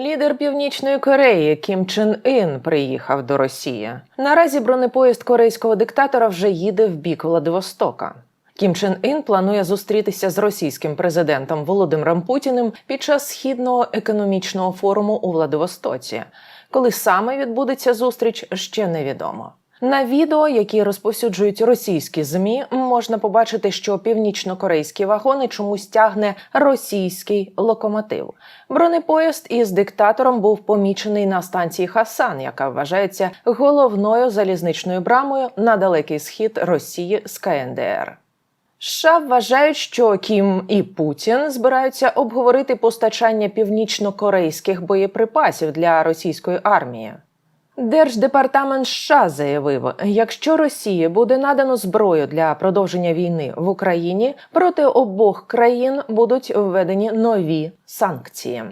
Лідер Північної Кореї Кім Чен Ін приїхав до Росії. Наразі бронепоїзд корейського диктатора вже їде в бік Владивостока. Кім Чен Ін планує зустрітися з російським президентом Володимиром Путіним під час східного економічного форуму у Владивостоці. Коли саме відбудеться зустріч, ще невідомо. На відео, які розповсюджують російські змі, можна побачити, що північно-корейські вагони чомусь тягне російський локомотив. Бронепоїзд із диктатором був помічений на станції Хасан, яка вважається головною залізничною брамою на далекий схід Росії з КНДР. США вважають, що Кім і Путін збираються обговорити постачання північно-корейських боєприпасів для російської армії. Держдепартамент США заявив, якщо Росії буде надано зброю для продовження війни в Україні, проти обох країн будуть введені нові санкції.